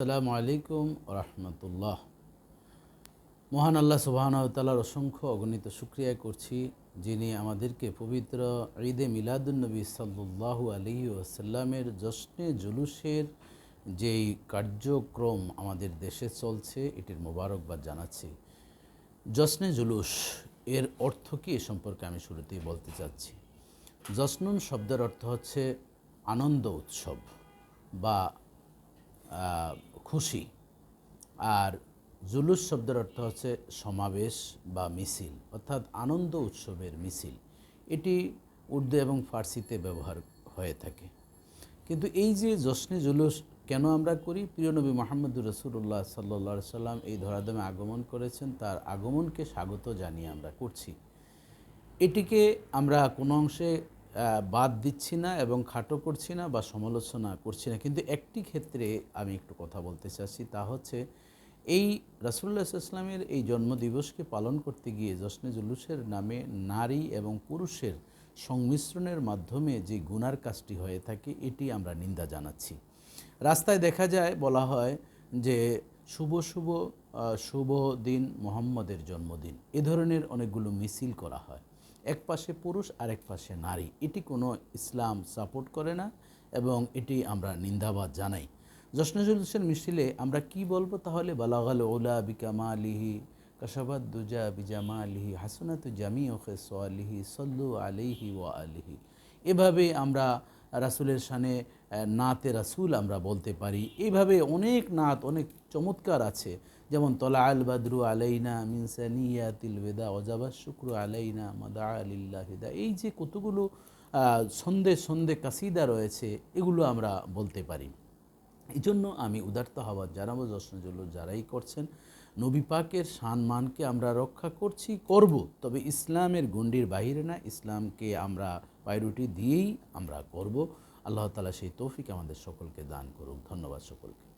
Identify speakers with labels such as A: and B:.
A: আসসালামু আলাইকুম রহমতুল্লাহ। মহান আল্লাহ সুবাহানতালার অসংখ্য অগণিত শুক্রিয়া করছি যিনি আমাদেরকে পবিত্র ঈদে মিলাদুলনবী সাল্লাল্লাহু আলহি আসাল্লামের জশ্নে জুলুসের যেই কার্যক্রম আমাদের দেশে চলছে, এটির মোবারকবাদ জানাচ্ছি। জশ্নে জুলুস, এর অর্থ কী এ সম্পর্কে আমি শুরুতেই বলতে চাচ্ছি। জশ্নুন শব্দের অর্থ হচ্ছে আনন্দ উৎসব বা খুশি। আর জুলুস শব্দের অর্থ হচ্ছে সমাবেশ বা মিছিল, অর্থাৎ আনন্দ উৎসবের মিছিল। এটি উর্দু এবং ফার্সিতে ব্যবহার হয়ে থাকে। কিন্তু এই যে জশ্নে জুলুস কেন আমরা করি? প্রিয় নবী মোহাম্মদুর রসুল্লাহ সাল্লা সাল্লাম এই ধরাধামে আগমন করেছেন, তার আগমনকে স্বাগত জানিয়ে আমরা করছি। এটিকে আমরা কোনো অংশে বাদ দিচ্ছি না এবং খাটো করছি না বা সমালোচনা করছি না। কিন্তু একটি ক্ষেত্রে আমি একটু কথা বলতে চাচ্ছি, তা হচ্ছে এই রাসুল্লাহ ইসলামের এই জন্মদিবসকে পালন করতে গিয়ে জশ্নে জুলুসের নামে নারী এবং পুরুষের সংমিশ্রণের মাধ্যমে যে গুনার কাজটি হয়ে থাকে, এটি আমরা নিন্দা জানাচ্ছি। রাস্তায় দেখা যায়, বলা হয় যে শুভ শুভ শুভ দিন মোহাম্মদের জন্মদিন। এ ধরনের অনেকগুলো মিছিল করা হয়। এক পাশে পুরুষ আর এক পাশে নারী। এটি কোনো ইসলাম সাপোর্ট করে না এবং এটি আমরা নিন্দাবাদ জানাই। জশ্নজুল হোসেন মিছিলে আমরা কি বলব তাহলে? বালাগাল ওলা বিকামা আলিহি কাশাবাদ দুজা বিজামা আলিহি হাসনাত জামি ওখে সোয়ালিহি সল্লু আলিহি ও আলিহি। এভাবে আমরা রাসুলের সানে নাতে রাসুল আমরা বলতে পারি। এইভাবে অনেক নাত, অনেক চমৎকার আছে। যেমন তলা আল বাদরু আলাইনা মিনসানিয়া তিলবেদা অজাবা শুক্র আলাইনা মাদা আলিল্লাহিদা এই যে কতগুলো ছন্দে ছন্দে কাসিদা রয়েছে, এগুলো আমরা বলতে পারি। এই জন্য আমি উদার্ত হওয়ার জানাব জশ্নজুল্ল যারাই করছেন, নবী পাকের সম্মানকে আমরা রক্ষা করছি, করব। তবে ইসলামের গণ্ডির বাহিরে না, ইসলামকে আমরা প্রায়োরিটি দিয়েই আমরা করব। আল্লাহ তালা সেই তৌফিক আমাদের সকলকে দান করুক। ধন্যবাদ সকলকে।